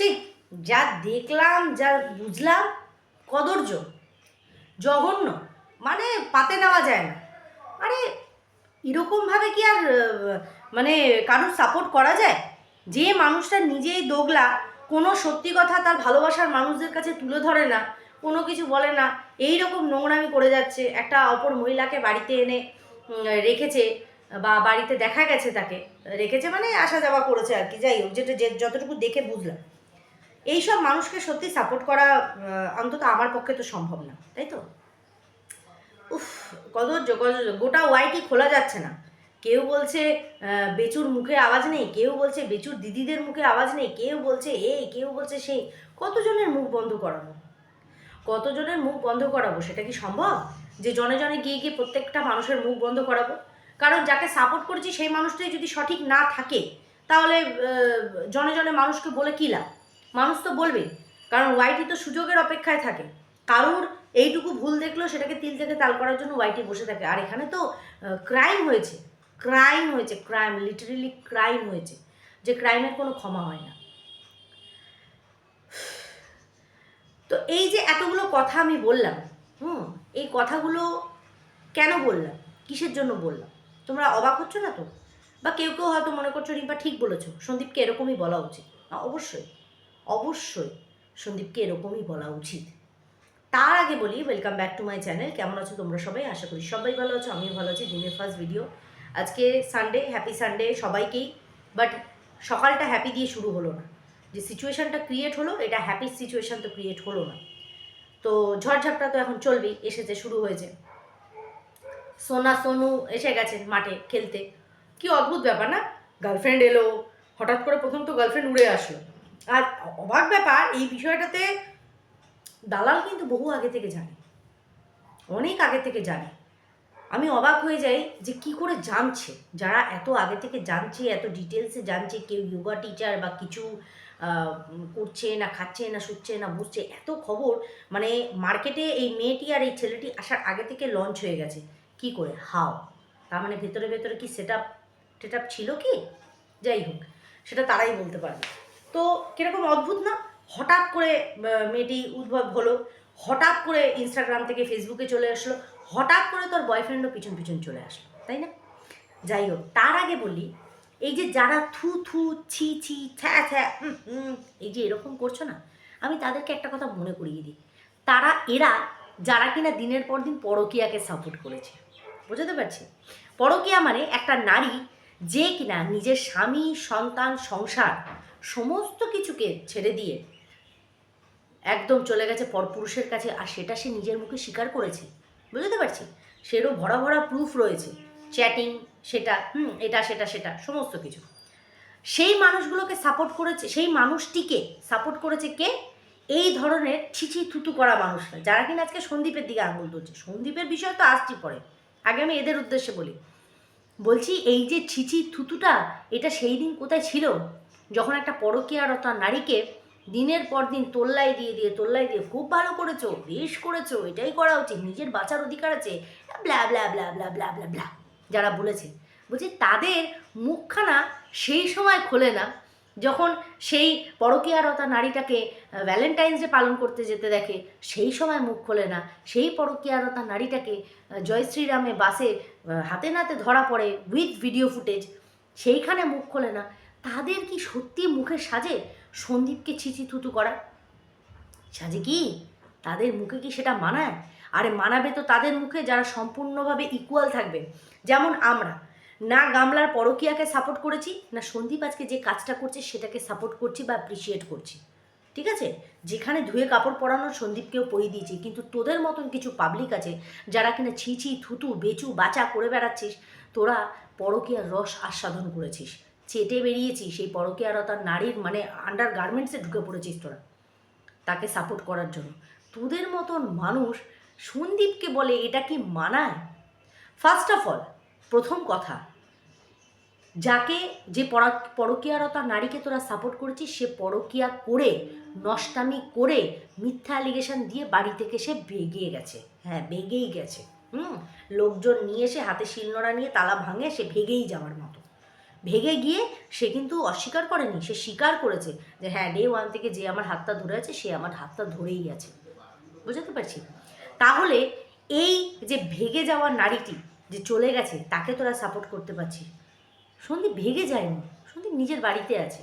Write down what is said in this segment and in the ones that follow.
ছি যা দেখলাম, যা বুঝলাম কদর্য জঘন্য মানে পাতে নেওয়া যায় না। আরে এরকমভাবে কি আর মানে কারোর সাপোর্ট করা যায়? যে মানুষটা নিজেই দোগলা, কোনো সত্যি কথা তার ভালোবাসার মানুষদের কাছে তুলে ধরে না, কোনো কিছু বলে না এই রকম নোংরামি করে যাচ্ছে। একটা অপর মহিলাকে বাড়িতে এনে রেখেছে বা বাড়িতে দেখা গেছে তাকে, রেখেছে মানে আসা যাওয়া করেছে আর কি, যাই হোক, যেটা যতটুকু দেখে বুঝলাম। এইসব মানুষকে সত্যি সাপোর্ট করা অন্তত আমার পক্ষে তো সম্ভব না, তাই তো? উফ কদর্য গোটা ওয়াইটি খোলা যাচ্ছে না। কেউ বলছে বেচুর মুখে আওয়াজ নেই, কেউ বলছে বেচুর দিদিদের মুখে আওয়াজ নেই, কেউ বলছে এই কেউ বলছে সেই। কতজনের মুখ বন্ধ করাবো? কতজনের মুখ বন্ধ করাবো? সেটা কি সম্ভব? যে জনে জনে গিয়ে গিয়ে প্রত্যেকটা মানুষের মুখ বন্ধ করাবো? কারণ যাকে সাপোর্ট করেছি, সেই মানুষটাই যদি সঠিক না থাকে, তাহলে জনে জনে মানুষকে বলে কী লাভ? মানুষ তো বলবে কারণ ওয়াইটি তো সুযোগের অপেক্ষায় থাকে। কারুর এইটুকু ভুল দেখল সেটাকে তিল থেকে তাল করার জন্য ওয়াইটি বসে থাকে। আর এখানে তো ক্রাইম হয়েছে ক্রাইম হয়েছে ক্রাইম লিটারেলি ক্রাইম হয়েছে, যে ক্রাইমের কোনো ক্ষমা হয় না। তো এই যে এতগুলো কথা আমি বললাম, হুম, এই কথাগুলো কেন বললাম? কিসের জন্য বললাম? তোমরা অবাক হচ্ছ না তো? বা কেউ কেউ হয়তো মনে করছ, রিম্পা, ঠিক বলেছ। সন্দীপকে এরকমই বলা উচিত। অবশ্যই। অবশ্যই সন্দীপকে এরকমই বলা উচিত। তার আগে বলি welcome back to my channel কেমন আছো তোমরা সবাই? আশা করি সবাই ভালো আছো, আমিও ভালো আছি। দিনের ফার্স্ট ভিডিও আজকে সানডে হ্যাপি সানডে সবাইকেই। বাট সকালটা হ্যাপি দিয়ে শুরু হলো না। যে সিচুয়েশনটা ক্রিয়েট হলো, এটা হ্যাপি সিচুয়েশান তো ক্রিয়েট হলো না। তো ঝড়ঝাপটা তো এখন চলবেই, এসেছে, শুরু হয়েছে। সোনা সোনু এসে গেছে মাঠে খেলতে। কি অদ্ভুত ব্যাপার না? গার্লফ্রেন্ড এলো, হঠাৎ করে প্রথম তো গার্লফ্রেন্ড উড়ে আসলো। আর অবাক ব্যাপার, এই বিষয়টাতে দালাল কিন্তু বহু আগে থেকে জানে। অনেক আগে থেকে জানে। আমি অবাক হয়ে যাই যে কি করে জানছে? যারা এত আগে থেকে জানছে, এত ডিটেলসে জানছে, কেউ যোগা টিচার বা কিছু করছে না খাচ্ছে না শুচ্ছে না বুঝছে, এত খবর মানে মার্কেটে এই মেয়েটি আর এই ছেলেটি আসার আগে থেকে লঞ্চ হয়ে গেছে। কি করে? হাও তার মানে ভেতরে ভেতরে কি সেট আপ ছিল কি? যাই হোক, সেটা তারাই বলতে পারবে। তো কীরকম অদ্ভুত না? হঠাৎ করে মেয়েটি উদ্ভব হলো, হঠাৎ করে ইনস্টাগ্রাম থেকে ফেসবুকে চলে আসলো, হঠাৎ করে তোর বয়ফ্রেন্ডও পিছন পিছন চলে আসলো, তাই না? যাই হোক, তার আগে বলি, এই যে যারা থু থু, ছি ছি, ছ্যা ছ্যা এই যে এরকম করছ না, আমি তাদেরকে একটা কথা মনে করিয়ে দিই। তারা, এরা যারা কিনা দিনের পর দিন পরকীয়াকে সাপোর্ট করেছে, বুঝতে পারছি? পরকীয়া মানে একটা নারী যে কিনা নিজের স্বামী, সন্তান, সংসার সমস্ত কিছুকে ছেড়ে দিয়ে একদম চলে গেছে পরপুরুষের কাছে, আর সেটা সে নিজের মুখে স্বীকার করেছে। বুঝতে পারছি? সেরও ভরা ভরা প্রুফ রয়েছে। চ্যাটিং সেটা, হুম, এটা, সেটা সেটা, সমস্ত কিছু। সেই মানুষগুলোকে সাপোর্ট করেছে, সেই মানুষটিকে সাপোর্ট করেছে কে? এই ধরনের ছিছি থুতু করা মানুষরা, যারা কিনা আজকে সন্দীপের দিকে আঙুল তুলছে। সন্দীপের বিষয় তো আসছি পরে আগে আমি এদের উদ্দেশ্যে বলি। বলছি, এই যে ছিছি থুতুটা এটা সেই দিন কোথায় ছিল? যখন একটা পরকীয়ারতা নারীকে দিনের পর দিন তোল্লাই দিয়ে দিয়ে তোল্লাই দিয়ে খুব ভালো করেছ, বেশ করেছ, এটাই করা উচিত, নিজের বাঁচার অধিকার আছে, blah blah blah blah blah blah blah, যারা বলেছে। বলছি তাদের মুখখানা সেই সময় খোলে না, যখন সেই পরকীয়ারতা নারীটাকে ভ্যালেন্টাইন্স ডে পালন করতে যেতে দেখে, সেই সময় মুখ খোলে না, সেই পরকীয়ারতা নারীটাকে জয় শ্রীরামে বাসে হাতে নাতে ধরা পড়ে উইথ ভিডিও ফুটেজ সেইখানে মুখ খোলে না। তাদের কি সত্যি মুখে সাজে সন্দীপকে ছিচি থুতু করা? সাজে কি? তাদের মুখে কি সেটা মানায়? আরে মানাবে তো তাদের মুখে যারা সম্পূর্ণভাবে ইকুয়াল থাকবে। যেমন আমরা। না গামলার পরকীয়াকে সাপোর্ট করেছি, না সন্দীপ আজকে যে কাজটা করছে সেটাকে সাপোর্ট করছি বা অ্যাপ্রিসিয়েট করছি। ঠিক আছে? যেখানে ধুয়ে কাপড় পরানো সন্দীপকেও পরিয়ে দিয়েছি, কিন্তু তোদের মতন কিছু পাবলিক আছে যারা কিনা ছি ছি থুতু, বেচু, বাচা করে বেড়াচ্ছিস, তোরা পরকীয়ার রস আস্বাদন করেছিস। চেটে বেরিয়েছি, সেই পরকীয়ারতার নারীর মানে আন্ডার গার্মেন্টসে ঢুকে পড়েছিস তোরা, তাকে সাপোর্ট করার জন্য। তোদের মতন মানুষ সন্দীপকে বলে এটা কি মানায়? ফার্স্ট অফ অল প্রথম কথা, যাকে যে পরা পরকীয়ারতা নারীকে তোরা সাপোর্ট করেছিস, সে পরকীয়া করে, নষ্টামি করে মিথ্যা অ্যালিগেশন দিয়ে বাড়ি থেকে সে বেগিয়ে গেছে। হ্যাঁ বেগেই গেছে। হুম, লোকজন নিয়ে এসে হাতে শিলনোড়া নিয়ে তালা ভাঙে, সে ভেগেই যাওয়ার মতো। ভেগে গিয়ে সে কিন্তু অস্বীকার করেনি, সে স্বীকার করেছে যে হ্যাঁ ডে ওয়ান থেকে যে আমার হাতটা ধরে আছে, সে আমার হাতটা ধরেই আছে। বুঝতে পারছি? তাহলে এই যে ভেগে যাওয়া নারীটি যে চলে গেছে, তাকে তোরা সাপোর্ট করতে পারছিস? সন্দীপ ভেগে যায়নি, সন্দীপ নিজের বাড়িতে আছে।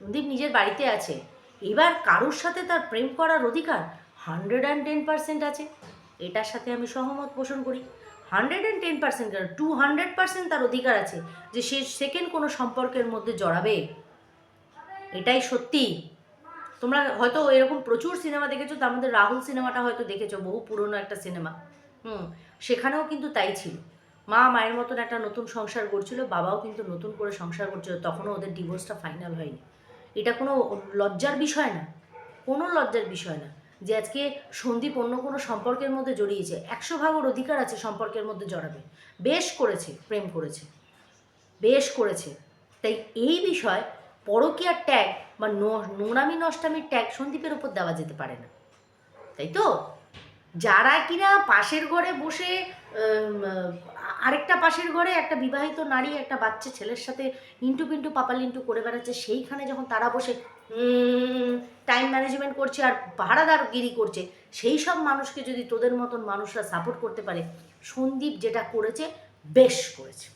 সন্দীপ নিজের বাড়িতে আছে। এবার কারোর সাথে তার প্রেম করার অধিকার হান্ড্রেড অ্যান্ড টেন পার্সেন্ট আছে। এটার সাথে আমি সহমত পোষণ করি। হান্ড্রেড অ্যান্ড টেন পার্সেন্ট কেন? টু হান্ড্রেড পার্সেন্ট তার অধিকার আছে যে সে সেকেন্ড কোনো সম্পর্কের মধ্যে জড়াবে। এটাই সত্যি। তোমরা হয়তো এরকম প্রচুর সিনেমা দেখেছ, তার মধ্যে রাহুল সিনেমাটা হয়তো দেখেছ, বহু পুরনো একটা সিনেমা। হুম, সেখানেও কিন্তু তাই ছিল। মা মায়ের মতন একটা নতুন সংসার করছিল, বাবাও কিন্তু নতুন করে সংসার করছিল, তখনও ওদের ডিভোর্সটা ফাইনাল হয়নি। এটা কোনো লজ্জার বিষয় না। কোনো লজ্জার বিষয় না। যে আজকে সন্দীপ অন্য কোনো সম্পর্কের মধ্যে জড়িয়েছে। একশো ভাগের অধিকার আছে সম্পর্কের মধ্যে জড়াবে। বেশ করেছে, প্রেম করেছে। বেশ করেছে। তাই এই বিষয় পরকীয়ার ট্যাগ বা ন- নোংরামি নষ্টামির ট্যাগ সন্দীপের ওপর দেওয়া যেতে পারে না। তাই তো? যারা কিনা পাশের ঘরে বসে আরেকটা পাশের ঘরে একটা বিবাহিত নারী, একটা বাচ্চা ছেলের সাথে ইন্টু পিন্টু পাপাল পাপালিন্টু করে বেড়াচ্ছে, সেইখানে যখন তারা বসে টাইম ম্যানেজমেন্ট করছে আর পাহারাদারগিরি করছে। সেই সব মানুষকে যদি তোদের মতন মানুষরা সাপোর্ট করতে পারে, সন্দীপ যেটা করেছে, বেশ করেছে।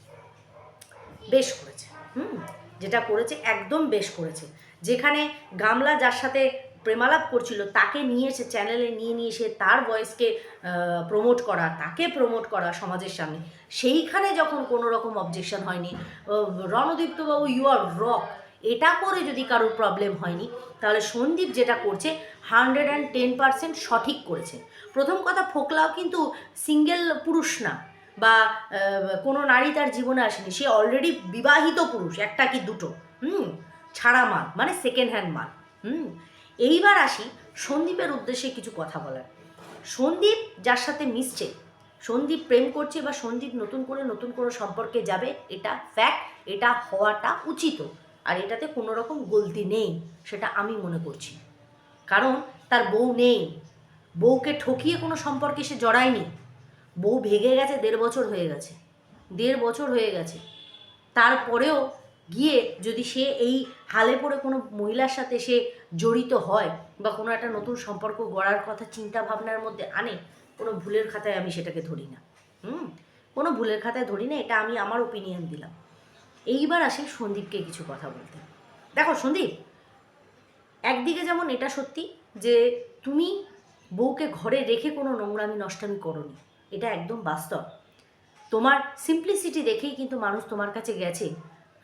বেশ করেছে, হুম, যেটা করেছে একদম বেশ করেছে। যেখানে গামলা যার সাথে প্রেমালাপ করছিল, তাকে নিয়ে এসে চ্যানেলে নিয়ে নিয়ে এসে তার ভয়েসকে প্রমোট করা, তাকে প্রমোট করা সমাজের সামনে, সেইখানে যখন কোনো রকম অবজেকশন হয়নি রণদীপ্তবাবু ইউ আর রক এটা করে যদি কারোর প্রবলেম হয়নি, তাহলে সন্দীপ যেটা করছে হান্ড্রেড অ্যান্ড টেন পার্সেন্ট সঠিক করেছে। প্রথম কথা, ফোকলাও কিন্তু সিঙ্গেল পুরুষ না, বা কোনো নারী তার জীবনে আসেনি, সে অলরেডি বিবাহিত পুরুষ, একটা কি দুটো, হুম, ছাড়া মাল মানে সেকেন্ড হ্যান্ড মাল, হুম। এইবার আসি সন্দীপের উদ্দেশ্যে কিছু কথা বলার। সন্দীপ যার সাথে মিশছে, সন্দীপ প্রেম করছে বা সন্দীপ নতুন করে নতুন কোনো সম্পর্কে যাবে, এটা ফ্যাক্ট এটা হওয়াটা উচিত। আর এটাতে কোনো রকম গলতি নেই, সেটা আমি মনে করছি। কারণ তার বউ নেই। বউকে ঠকিয়ে কোনো সম্পর্কে সে জড়ায়নি। বউ ভেগে গেছে, দেড় বছর হয়ে গেছে। দেড় বছর হয়ে গেছে। তারপরেও গিয়ে যদি সে এই হালে পড়ে কোনো মহিলার সাথে সে জড়িত হয় বা কোনো একটা নতুন সম্পর্ক গড়ার কথা চিন্তা ভাবনার মধ্যে আনে, কোনো ভুলের খাতায় আমি সেটাকে ধরি না। হুম? কোনো ভুলের খাতায় ধরি না, এটা আমি আমার ওপিনিয়ন দিলাম। এইবার আসি সন্দীপকে কিছু কথা বলতে। দেখো, সন্দীপ, একদিকে যেমন এটা সত্যি যে তুমি বউকে ঘরে রেখে কোনো নোংরামি, নষ্টামি করনি, এটা একদম বাস্তব। তোমার সিম্পলিসিটি দেখেই কিন্তু মানুষ তোমার কাছে গেছে,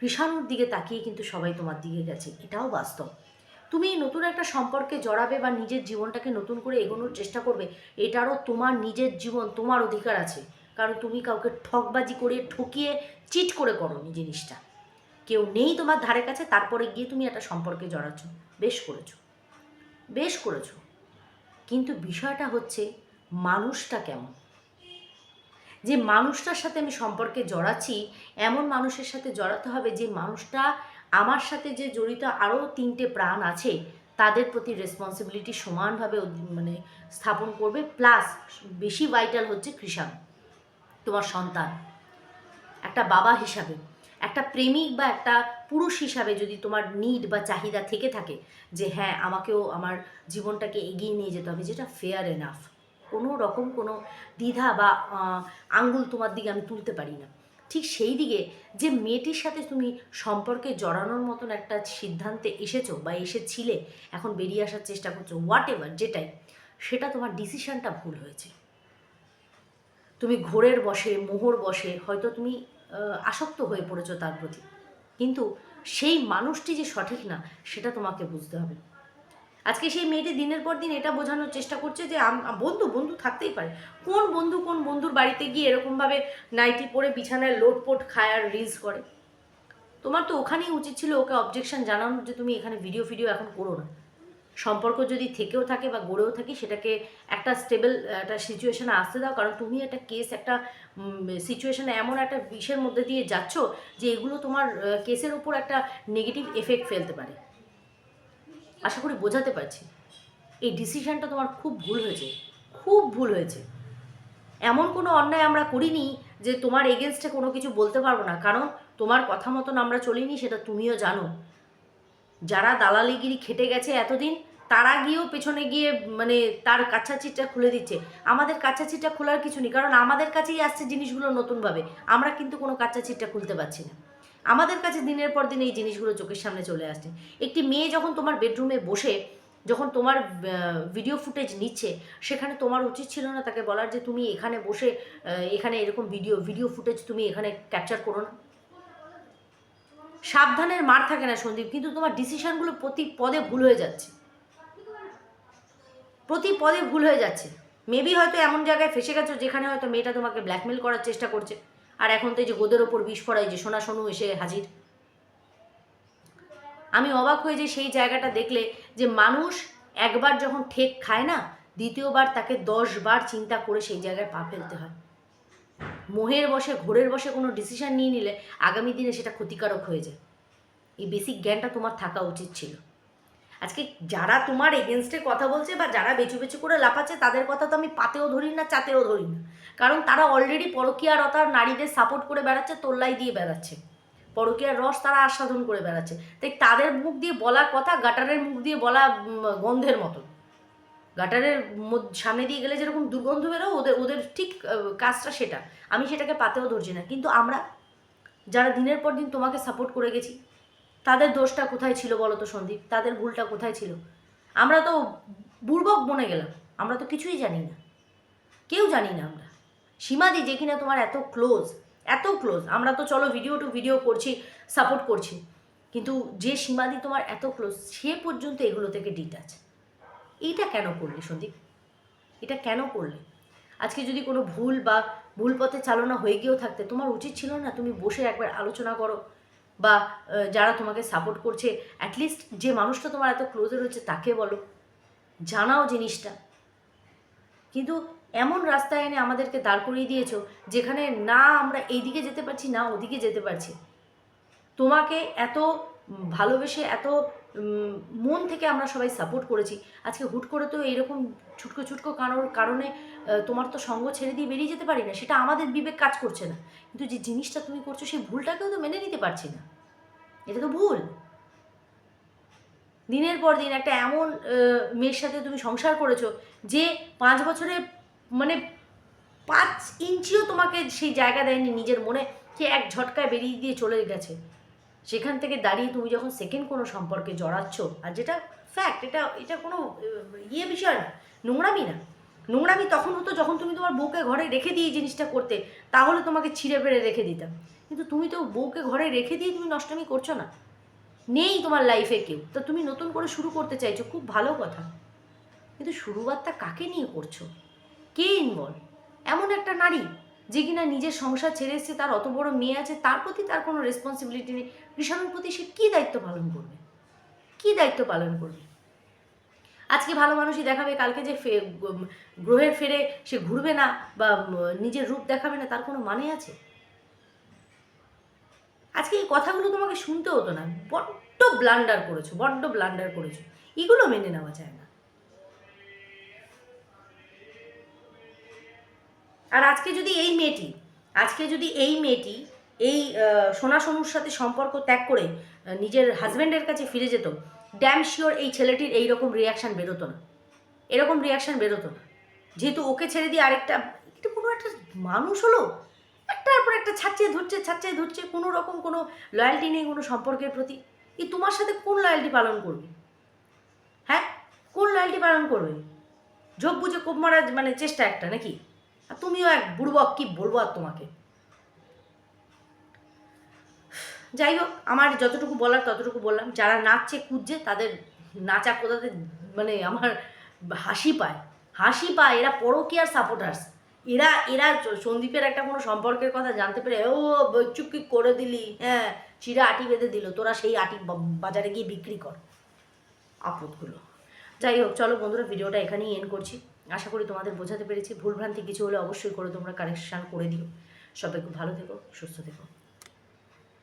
কৃষাণুর দিকে তাকিয়ে কিন্তু সবাই তোমার দিকে গেছে, এটাও বাস্তব। তুমি নতুন একটা সম্পর্কে জড়াবে বা নিজের জীবনটাকে নতুন করে এগোনোর চেষ্টা করবে, এটারও তোমার নিজের জীবন, তোমার অধিকার আছে। কারণ তুমি কাউকে ঠকবাজি করে ঠকিয়ে চিট করে করনি জিনিসটা। কেউ নেই তোমার ধারে কাছে, তারপরে গিয়ে তুমি একটা সম্পর্কে জড়াচ্ছ। বেশ করেছ। বেশ করেছ। কিন্তু বিষয়টা হচ্ছে মানুষটা কেমন? যে মানুষটার সাথে আমি সম্পর্কে জড়াচ্ছি, এমন মানুষের সাথে জড়াতে হবে যে মানুষটা আমার সাথে যে জড়িত আরও তিনটে প্রাণ আছে, তাদের প্রতি রেসপন্সিবিলিটি সমানভাবে মানে স্থাপন করবে প্লাস বেশি ভাইটাল হচ্ছে কৃষাণ। তোমার সন্তান। একটা বাবা হিসাবে, একটা প্রেমিক বা একটা পুরুষ হিসাবে যদি তোমার নিড বা চাহিদা থেকে থাকে যে হ্যাঁ আমাকেও আমার জীবনটাকে এগিয়ে নিয়ে যেতে হবে, যেটা ফেয়ার এনাফ কোনো রকম কোনো দ্বিধা বা আঙ্গুল তোমার দিকে আমি তুলতে পারি না। ঠিক সেই দিকে যে মেয়েটির সাথে তুমি সম্পর্কে জড়ানোর মতন একটা সিদ্ধান্তে এসেছ বা এসেছিলে, এখন বেরিয়ে আসার চেষ্টা করছ হোয়াট এভার যেটাই, সেটা তোমার ডিসিশনটা ভুল হয়েছে। তুমি ঘোরের বসে, মোহর বসে, হয়তো তুমি আসক্ত হয়ে পড়েছো তার প্রতি। কিন্তু সেই মানুষটি যে সঠিক না, সেটা তোমাকে বুঝতে হবে। আজকে সেই মেয়েটি দিনের পর দিন এটা বোঝানোর চেষ্টা করছে যে বন্ধু বন্ধু থাকতেই পারে। কোন বন্ধু কোন বন্ধুর বাড়িতে গিয়ে এরকমভাবে নাইটি পরে বিছানায় লোটপোট খায় আর রিলস করে? তোমার তো ওখানেই উচিত ছিল ওকে অবজেকশন জানানোর যে তুমি এখানে ভিডিও ফিডিও এখন করো না। সম্পর্ক যদি থেকেও থাকে বা গড়েও থাকে, সেটাকে একটা স্টেবল একটা সিচুয়েশানে আসতে দাও। কারণ তুমি একটা কেস একটা সিচুয়েশানে এমন একটা বিষের মধ্যে দিয়ে যাচ্ছ যে এগুলো তোমার কেসের উপর একটা নেগেটিভ এফেক্ট ফেলতে পারে। আশা করি বোঝাতে পারছি। এই ডিসিশনটা তোমার খুব ভুল হয়েছে। খুব ভুল হয়েছে। এমন কোনো অন্যায় আমরা করিনি যে তোমার এগেনস্টে কোনো কিছু বলতে পারব না। কারণ তোমার কথা মতন আমরা চলিনি, সেটা তুমিও জানো। যারা দালালিগিরি খেটে গেছে এতদিন, তারা গিয়েও পেছনে গিয়ে মানে তার কাছা চিটটা খুলে দিচ্ছে। আমাদের কাছা চিটটা খোলার কিছু নেই, কারণ আমাদের কাছেই আসছে জিনিসগুলো নতুনভাবে। আমরা কিন্তু কোনো কাঁচা চিটটা খুলতে পারছি না। আমাদের কাছে দিনের পর দিন এই জিনিসগুলো চোখের সামনে চলে আসছে। একটি মেয়ে যখন তোমার বেডরুমে বসে, যখন তোমার ভিডিও ফুটেজ নিচ্ছে, সেখানে তোমার উচিত ছিল না তাকে বলার যে তুমি এখানে বসে এখানে এরকম ভিডিও ভিডিও ফুটেজ তুমি এখানে ক্যাপচার করো না? সাবধানের মার থাকে না সন্দীপ, কিন্তু তোমার ডিসিশনগুলো প্রতি পদে ভুল হয়ে যাচ্ছে। প্রতি পদে ভুল হয়ে যাচ্ছে। মেবি হয়তো এমন জায়গায় ফেসে গেছো যেখানে হয়তো মেয়েটা তোমাকে ব্ল্যাকমেল করার চেষ্টা করছে। আর এখন তো এই যে গোদের ওপর বিষ পড়ায় যে সোনা সোনু এসে হাজির। আমি অবাক হয়ে যে সেই জায়গাটা দেখলে যে মানুষ একবার যখন ঠেক খায় না, দ্বিতীয়বার তাকে দশ বার চিন্তা করে সেই জায়গায় পা ফেলতে হয়। মোহের বসে, ঘোরের বসে কোনো ডিসিশন নিয়ে নিলে আগামী দিনে সেটা ক্ষতিকারক হয়ে যায়। এই বেসিক জ্ঞানটা তোমার থাকা উচিত ছিল। আজকে যারা তোমার এগেনস্টে কথা বলছে বা যারা বেচু বেচু করে লাফাচ্ছে, তাদের কথা তো আমি পাতেও ধরি না, চাতেও ধরি না। কারণ তারা অলরেডি পরকীয়ারতার নারীদের সাপোর্ট করে বেড়াচ্ছে, তোল্লাই দিয়ে বেড়াচ্ছে। পরকীয়ার রস তারা আস্বাদন করে বেড়াচ্ছে। তাই তাদের মুখ দিয়ে বলা কথা গাটারের মুখ দিয়ে বলা গন্ধের মতো গাটারের সামনে দিয়ে গেলে যেরকম দুর্গন্ধ বেরো ওদের ওদের ঠিক কাজটা সেটা। আমি সেটাকে পাতেও ধরছি না। কিন্তু আমরা যারা দিনের পর দিন তোমাকে সাপোর্ট করে গেছি, তাদের দোষটা কোথায় ছিল বলো তো সন্দীপ? তাদের ভুলটা কোথায় ছিল? আমরা তো বুর্বক বনে গেলাম। আমরা তো কিছুই জানি না। কেউ জানি না আমরা। সীমাদি যে কিনা তোমার এত ক্লোজ এত ক্লোজ আমরা তো চলো ভিডিও টু ভিডিও করছি সাপোর্ট করছি। কিন্তু যে সীমাদি তোমার এত ক্লোজ সে পর্যন্ত এগুলো থেকে ডিটাচ এইটা কেন করলে সন্দীপ? এটা কেন করলে? আজকে যদি কোনো ভুল বা ভুল পথে চালনা হয়ে গিয়েও থাকতে তোমার উচিত ছিল না তুমি বসে একবার আলোচনা করো বা যারা তোমাকে সাপোর্ট করছে অ্যাটলিস্ট যে মানুষটা তোমার এত ক্লোজে রয়েছে তাকে বলো, জানাও জিনিসটা। কিন্তু এমন রাস্তায় এনে আমাদেরকে দাঁড় করিয়ে দিয়েছ যেখানে না আমরা এইদিকে যেতে পারছি, না ওদিকে যেতে পারছি। তোমাকে এত ভালোবেসে, এত মন থেকে আমরা সবাই সাপোর্ট করেছি। আজকে হুট করে তো এইরকম ছুটকো ছুটকো কারোর কারণে তোমার তো সঙ্গ ছেড়ে দিয়ে বেরিয়ে যেতে পারি না, সেটা আমাদের বিবেক কাজ করছে না। কিন্তু যে জিনিসটা তুমি করছ, সেই ভুলটাকেও তো মেনে নিতে পারছি না। এটা তো ভুল। দিনের পর দিন একটা এমন মেয়ের সাথে তুমি সংসার করেছ, যে পাঁচ বছরে মানে পাঁচ ইঞ্চিও তোমাকে সেই জায়গা দেয়নি নিজের মনে সে এক ঝটকায় বেরিয়ে দিয়ে চলে গেছে। সেখান থেকে দাঁড়িয়ে তুমি যখন সেকেন্ড কোনো সম্পর্কে জড়াচ্ছ, আর যেটা ফ্যাক্ট এটা এটা কোনো ইয়ে বিষয় না, নোংরামি না। নোংরামি তখন হতো যখন তুমি তোমার বউকে ঘরে রেখে দিয়ে জিনিসটা করতে, তাহলে তোমাকে ছিঁড়ে ফেড়ে রেখে দিতাম। কিন্তু তুমি তো বউকে ঘরে রেখে দিয়ে তুমি নষ্টমি করছ না। নেই তোমার লাইফে কেউ। তো তুমি নতুন করে শুরু করতে চাইছো, খুব ভালো কথা। কিন্তু শুরুয়াতটা কাকে নিয়ে করছ? কে ইনভলভ এমন একটা নারী। যে কিনা নিজের সংসার ছেড়ে এসেছে, তার অত বড় মেয়ে আছে, তার প্রতি তার কোনো রেসপন্সিবিলিটি নেই। কৃষাণুর প্রতি সে কী দায়িত্ব পালন করবে? কী দায়িত্ব পালন করবে? আজকে ভালো মানুষই দেখাবে, কালকে যে ফে- গ্রহের ফেরে সে ঘুরবে না বা নিজের রূপ দেখাবে না, তার কোনো মানে আছে? আজকে এই কথাগুলো তোমাকে শুনতে হতো না, বড্ড ব্লান্ডার করেছ, বড্ড ব্লান্ডার করেছ। এগুলো মেনে নেওয়া যায় না। আর আজকে যদি এই মেয়েটি, আজকে যদি এই মেয়েটি, এই সোনা সোনুর সাথে সম্পর্ক ত্যাগ করে নিজের হাজব্যান্ডের কাছে ফিরে যেত ড্যাম শিওর এই ছেলেটির এই রকম রিয়াকশান বেরোতো না। এরকম রিয়াকশান বেরোতো না। যেহেতু ওকে ছেড়ে দিয়ে আরেকটা এটা কোনো একটা মানুষ হলো, একটার পর একটা ছাড়িয়ে ধরছে ছাড়িয়ে ধরছে, কোনো রকম কোনো লয়্যালটি নেই কোনো সম্পর্কের প্রতি। এই তোমার সাথে কোন লয়্যালটি পালন করবে? হ্যাঁ? কোন লয়্যালটি পালন করবে? ঝোপ বুঝে কোপ মারার মানে চেষ্টা একটা নাকি? আর তুমিও এক বুড়বক কি বলব আর তোমাকে? যাই হোক, আমার যতটুকু বলার ততটুকু বললাম। যারা নাচছে কুদছে তাদের নাচা কোদাতে মানে আমার হাসি পায়। হাসি পায়, এরা পরকীয়ার সাপোর্টার্স এরা এরা সন্দীপের একটা কোনো সম্পর্কের কথা জানতে পেরে, ও চুপকি করে দিলি? হ্যাঁ চিরা আটি বেঁধে দিল, তোরা সেই আটি বাজারে গিয়ে বিক্রি কর। আপদগুলো। যাই হোক, চলো বন্ধুরা, ভিডিওটা এখানেই এন্ড করছি। আশা করি তোমাদের বোঝাতে পেরেছি। ভুলভ্রান্তি কিছু হলে অবশ্যই করে তোমরা কারেকশান করে দিও। সবাই খুব ভালো থেকো, সুস্থ থেকো।